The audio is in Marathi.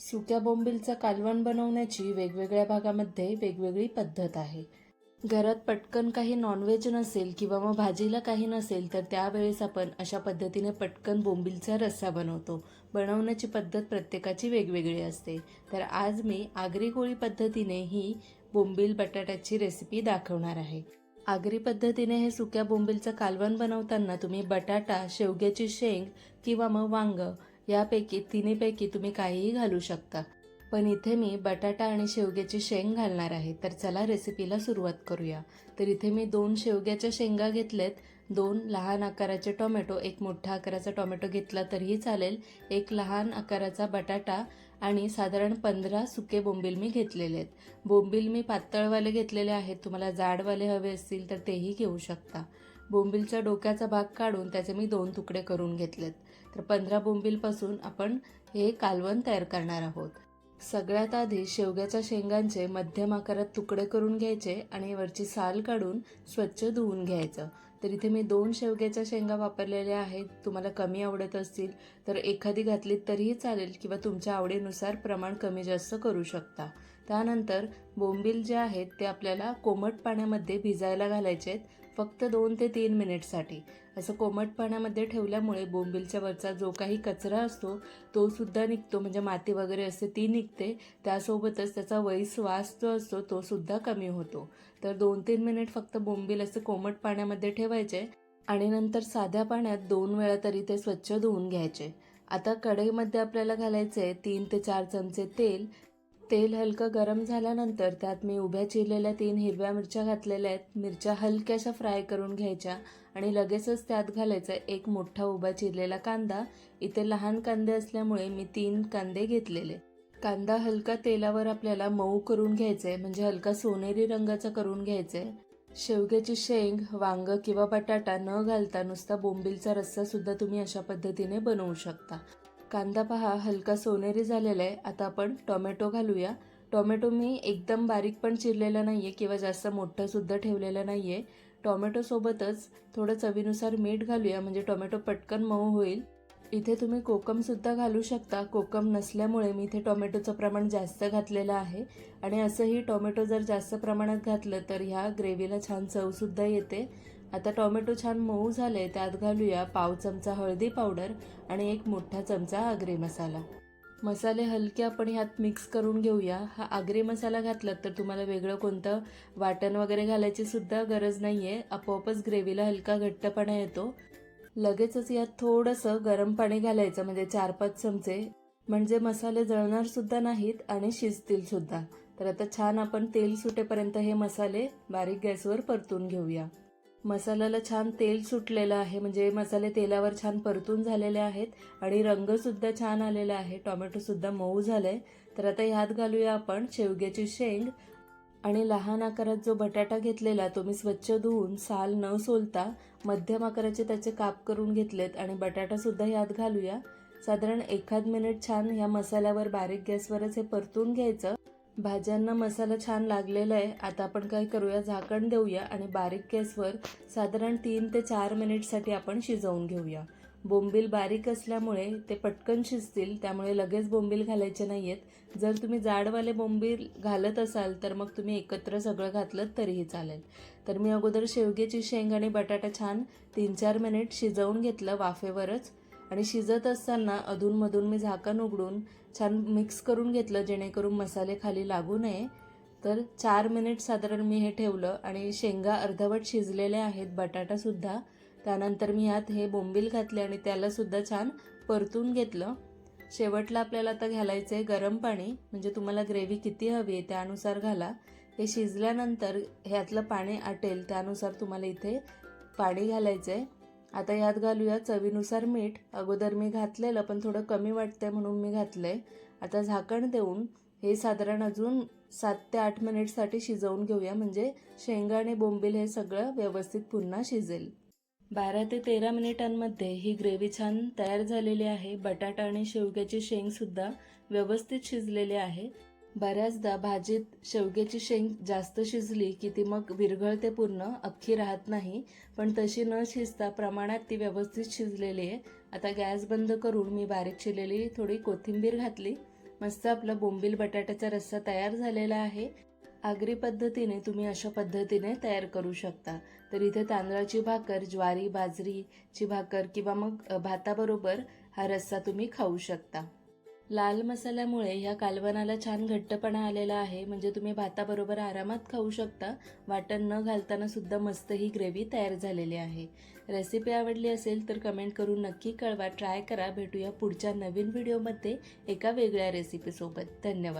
सुक्या बोंबीलचं कालवण बनवण्याची वेगवेगळ्या भागामध्ये वेगवेगळी पद्धत आहे. घरात पटकन काही नॉनव्हेज नसेल किंवा मग भाजीला काही नसेल तर त्यावेळेस आपण अशा पद्धतीने पटकन बोंबीलचा रस्सा बनवतो. बनवण्याची पद्धत प्रत्येकाची वेगवेगळी असते. तर आज मी आगरी कोळी पद्धतीने ही बोंबील बटाट्याची रेसिपी दाखवणार आहे. आगरी पद्धतीने हे सुक्या बोंबीलचं कालवण बनवताना तुम्ही बटाटा शेवग्याची शेंग किंवा मग वांगं यापैकी तिन्हीपैकी तुम्ही काहीही घालू शकता. पण इथे मी बटाटा आणि शेवग्याची शेंग घालणार आहे तर चला रेसिपीला सुरुवात करूया. तर इथे मी दोन शेवग्याच्या शेंगा घेतलेत दोन लहान आकाराचे टोमॅटो एक मोठ्या आकाराचा टोमॅटो घेतला तरीही चालेल एक लहान आकाराचा बटाटा आणि साधारण पंधरा सुके बोंबील मी घेतलेले आहेत. बोंबील मी पातळवाले घेतलेले आहेत तुम्हाला जाडवाले हवे असतील तर तेही घेऊ शकता. बोंबीलच्या डोक्याचा भाग काढून त्याचे मी दोन तुकडे करून घेतलेत. तर पंधरा बोंबीलपासून आपण हे कालवण तयार करणार आहोत. सगळ्यात आधी शेवग्याच्या शेंगांचे मध्यम आकारात तुकडे करून घ्यायचे आणि वरची साल काढून स्वच्छ धुवून घ्यायचं. तर इथे मी दोन शेवग्याच्या शेंगा वापरलेल्या आहेत. तुम्हाला कमी आवडत असतील तर एखादी घातलीत तरीही चालेल किंवा तुमच्या आवडीनुसार प्रमाण कमी जास्त करू शकता. त्यानंतर बोंबील जे आहेत ते आपल्याला कोमट पाण्यामध्ये भिजायला घालायचे आहेत. फक्त दोन ते तीन मिनिटसाठी. असं कोमट पाण्यामध्ये ठेवल्यामुळे बोंबीलच्या वरचा जो काही कचरा असतो तो सुद्धा निघतो. म्हणजे माती वगैरे असते ती निघते. त्यासोबतच त्याचा वैस वास जो असतो तो सुद्धा कमी होतो. तर दोन तीन मिनिट फक्त बोंबील असं कोमट पाण्यामध्ये ठेवायचे आणि नंतर साध्या पाण्यात दोन वेळा तरी ते स्वच्छ धुवून घ्यायचे. आता कढईमध्ये आपल्याला घालायचे तीन ते चार चमचे तेल तेल हलकं गरम झाल्यानंतर त्यात मी उभ्या चिरलेल्या तीन हिरव्या मिरच्या घातलेल्या आहेत. मिरच्या हलक्याशा फ्राय करून घ्यायच्या आणि लगेचच त्यात घालायचा एक मोठा उभा चिरलेला कांदा. इथे लहान कांदे असल्यामुळे मी तीन कांदे घेतलेले. कांदा हलका तेलावर आपल्याला मऊ करून घ्यायचे म्हणजे हलका सोनेरी रंगाचा करून घ्यायचे शेवग्याची शेंग वांग किंवा बटाटा न घालता नुसता बोंबीलचा रस्सा सुद्धा तुम्ही अशा पद्धतीने बनवू शकता. कांदा पहा हलका सोनेरी झालेला आहे. आता आपण टोमॅटो घालूया. टोमॅटो मी एकदम बारीक पण चिरलेला नाही आहे किंवा जास्त मोठंसुद्धा ठेवलेलं नाही आहे टोमॅटोसोबतच थोडं चवीनुसार मीठ घालूया म्हणजे टोमॅटो पटकन मऊ होईल. इथे तुम्ही कोकमसुद्धा घालू शकता. कोकम नसल्यामुळे मी इथे टोमॅटोचं प्रमाण जास्त घातलेलं आहे. आणि असंही टोमॅटो जर जास्त प्रमाणात घातलं तर ह्या ग्रेव्हीला छान चवसुद्धा येते. आता टोमॅटो छान मऊ झाले त्यात घालूया पाव चमचा हळदी पावडर आणि एक मोठा चमचा आगरी मसाला. मसाले हलके आपण ह्यात मिक्स करून घेऊया. हा आगरी मसाला घातलात तर तुम्हाला वेगळं कोणतं वाटण वगैरे घालायची सुद्धा गरज नाही आहे आपोआपच ग्रेव्हीला हलका घट्टपणा येतो. लगेचच यात थोडंसं गरम पाणी घालायचं म्हणजे चार पाच चमचे. म्हणजे मसाले जळणार सुद्धा नाहीत आणि शिजतील सुद्धा. तर आता छान आपण तेल सुटेपर्यंत हे मसाले बारीक गॅसवर परतून घेऊया. मसाल्याला छान तेल सुटलेलं आहे. म्हणजे मसाले तेलावर छान परतून झालेले आहेत आणि रंगसुद्धा छान आलेला आहे. टोमॅटोसुद्धा मऊ झालंय. तर आता ह्यात घालूया आपण शेवग्याची शेंग. आणि लहान आकारात जो बटाटा घेतलेला तो मी स्वच्छ धुवून साल न सोलता मध्यम आकाराचे त्याचे काप करून घेतलेत आणि बटाटासुद्धा ह्यात घालूया. साधारण एखाद मिनिट छान ह्या मसाल्यावर बारीक गॅसवरच हे परतून घ्यायचं. भाज्यांना मसाला छान लागलेला आहे. आता आपण काय करूया? झाकण देऊया आणि बारीक गॅसवर साधारण तीन ते चार मिनिटसाठी आपण शिजवून घेऊया. बोंबील बारीक असल्यामुळे ते पटकन शिजतील त्यामुळे लगेच बोंबील घालायचे नाही आहेत जर तुम्ही जाडवाले बोंबील घालत असाल तर मग तुम्ही एकत्र सगळं घातलं तरीही चालेल. तर मी अगोदर शेवग्याची शेंग आणि बटाटा छान तीन चार मिनिट शिजवून घेतलं वाफेवरच. आणि शिजत असताना अधूनमधून मी झाकण उघडून छान मिक्स करून घेतलं जेणेकरून मसाले खाली लागू नये. तर चार मिनिट साधारण मी हे ठेवलं आणि शेंगा अर्धवट शिजलेल्या आहेत बटाटासुद्धा त्यानंतर मी यात हे बोंबील घातले आणि त्यालासुद्धा छान परतून घेतलं. शेवटला आपल्याला आता घालायचं आहे गरम पाणी म्हणजे तुम्हाला ग्रेव्ही किती हवी आहे त्यानुसार घाला. हे शिजल्यानंतर ह्यातलं पाणी आटेल त्यानुसार तुम्हाला इथे पाणी घालायचं आहे आता यात घालूया चवीनुसार मीठ. अगोदर मी घातलेलं पण थोडं कमी वाटतंय म्हणून मी घातलंय. आता झाकण देऊन हे साधारण अजून सात ते आठ मिनिटसाठी शिजवून घेऊया. म्हणजे शेंगा आणि बोंबील हे सगळं व्यवस्थित पुन्हा शिजेल. बारा ते तेरा मिनिटांमध्ये ही ग्रेव्ही छान तयार झालेली आहे. बटाटा आणि शेवग्याची शेंगसुद्धा व्यवस्थित शिजलेले आहे. बऱ्याचदा भाजीत शेवग्याची शेंग जास्त शिजली की ती मग विरघळते पूर्ण अख्खी राहत नाही. पण तशी न शिजता प्रमाणात ती व्यवस्थित शिजलेली आहे. आता गॅस बंद करून मी बारीक चिरलेली थोडी कोथिंबीर घातली. मस्त आपलं बोंबील बटाट्याचा रस्सा तयार झालेला आहे. आगरी पद्धतीने तुम्ही अशा पद्धतीने तयार करू शकता. तर इथे तांदळाची भाकर ज्वारी बाजरीची भाकर किंवा मग भाताबरोबर हा रस्सा तुम्ही खाऊ शकता. लाल मसाल्यामुळे ह्या कालवणाला छान घट्टपणा आलेला आहे. म्हणजे तुम्ही भाताबरोबर आरामात खाऊ शकता. वाटण न घालताना सुद्धा मस्त ही ग्रेव्ही तयार झालेली आहे. रेसिपी आवडली असेल तर कमेंट करून नक्की कळवा. ट्राय करा. भेटूया पुढच्या नवीन व्हिडिओमध्ये एका वेगळ्या रेसिपीसोबत. धन्यवाद.